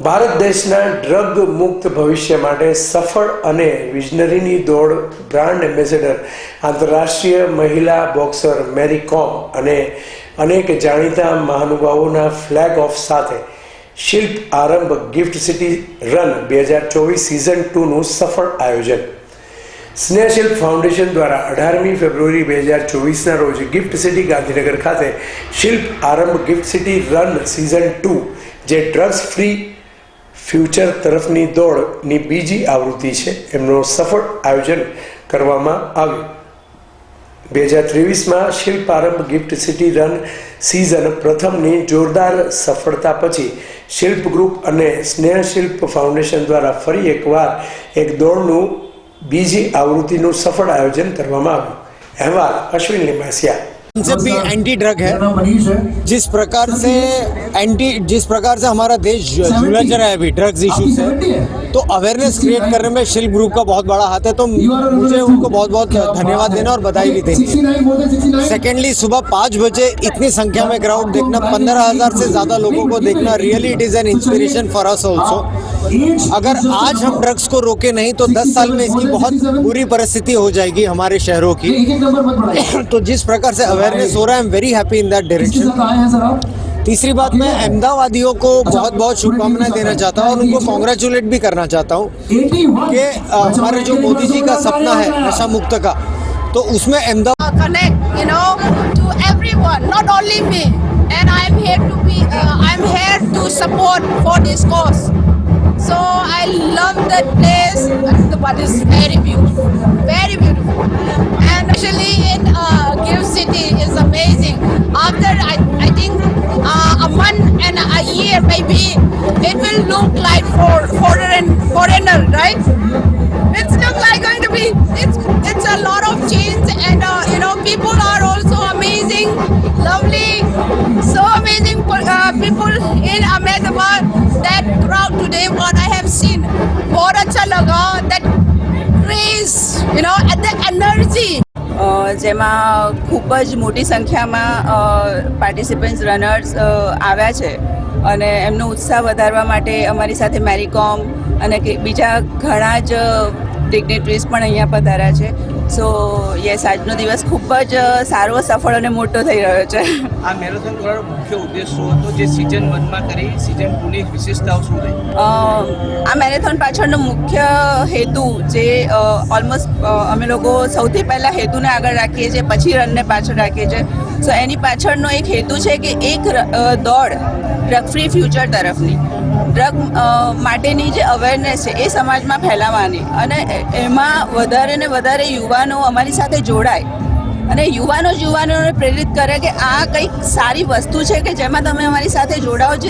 ભારત દેશના ડ્રગ મુક્ત ભવિષ્ય માટે સફળ અને વિઝનરીની દોડ બ્રાન્ડ એમ્બેસેડર, આંતરરાષ્ટ્રીય મહિલા બોક્સર મેરી કોમ અને અનેક જાણીતા મહાનુભાવોના ફ્લેગ ઓફ સાથે શિલ્પ આરંભ ગિફ્ટ સિટી રન બે હજાર ચોવીસ સિઝન ટુનું સફળ આયોજન. સ્નેહશિલ્પ ફાઉન્ડેશન દ્વારા અઢારમી ફેબ્રુઆરી બે હજાર ચોવીસના રોજ ગિફ્ટ સિટી ગાંધીનગર ખાતે Shilp Aarambh GIFT City run season two જે ડ્રગ્સ ફ્રી ફ્યુચર તરફની દોડની બીજી આવૃત્તિ છે. એમનું સફળ આયોજન કરવામાં આવ્યું. બે હજાર ત્રેવીસમાં Shilparambh GIFT City run season પ્રથમની જોરદાર સફળતા પછી શિલ્પ ગ્રુપ અને સ્નેહ શિલ્પ ફાઉન્ડેશન દ્વારા ફરી એકવાર એક દોડનું બીજી આવૃત્તિનું સફળ આયોજન કરવામાં આવ્યું. અહેવાલ અશ્વિન લિમાસિયા कॉन्सेप्ट भी एंटी ड्रग है जिस प्रकार से एंटी जिस प्रकार से हमारा देश झुलझ रहा है अभी ड्रग्स इशू से तो अवेयरनेस क्रिएट करने में शिल्प ग्रुप का बहुत बड़ा हाथ है तो मुझे उनको बहुत बहुत धन्यवाद देना और बधाई भी देनी सेकेंडली सुबह पाँच बजे इतनी संख्या में क्राउड देखना पंद्रह हज़ार से ज़्यादा लोगों को देखना really it is an inspiration for us also अगर आज हम ड्रग्स को रोके नहीं तो दस साल में इसकी बहुत बुरी परिस्थिति हो जाएगी हमारे शहरों की। तो जिस प्रकार से अवेयरनेस हो रहा है I am very happy in that direction तीसरी बात मैं अहमदाबादियों को बहुत बहुत शुभकामनाएँ देना चाहता हूँ और उनको कॉन्ग्रेचुलेट भी करना चाहता हूँ कि हमारे जो मोदी जी का सपना है नशा मुक्त का तो उसमें Ahmedabad uh. And I'm here to be, uh, I'm here to support for this cause. So I love that place. The is very beautiful, very beautiful. And actually in uh, Give people in Ahmedabad. That crowd today, what I have seen, बहुत अच्छा लगा. That craze, you know, and the energy. અ, જેમાં ખૂબ જ મોટી સંખ્યામાં participants runners આવ્યા છે અને એમનો ઉત્સાહ વધારવા માટે અમારી સાથે મેરીકોમ અને કે બીજા ઘણા જ ડિગ્નેટરીઝ પણ અહીંયા પધાર્યા છે સો યસ આજનો દિવસ ખૂબ જ સારો સફળ અને મોટો થઈ રહ્યો છે. આ મેરેથોન દોડવાનો મુખ્ય ઉદ્દેશ શું હતો જે સિઝન વનમાં કરી સિઝન ટુની વિશેષતાઓ શું રહી? આ મેરેથોન પાછળનો મુખ્ય હેતુ જે ઓલમોસ્ટ અમે લોકો સૌથી પહેલાં હેતુને આગળ રાખીએ છીએ પછી રનને પાછળ રાખીએ છીએ. સો એની પાછળનો એક હેતુ છે કે એક દોડ ડ્રગ ફ્રી ફ્યુચર તરફની. ડ્રગ માટેની જે અવેરનેસ છે એ સમાજમાં ફેલાવવાની અને એમાં વધારે ને વધારે યુવાનો અમારી સાથે જોડાય. અને યુવાનો જ યુવાનોને પ્રેરિત કરે કે આ કંઈક સારી વસ્તુ છે કે જેમાં તમે અમારી સાથે જોડાઓ જે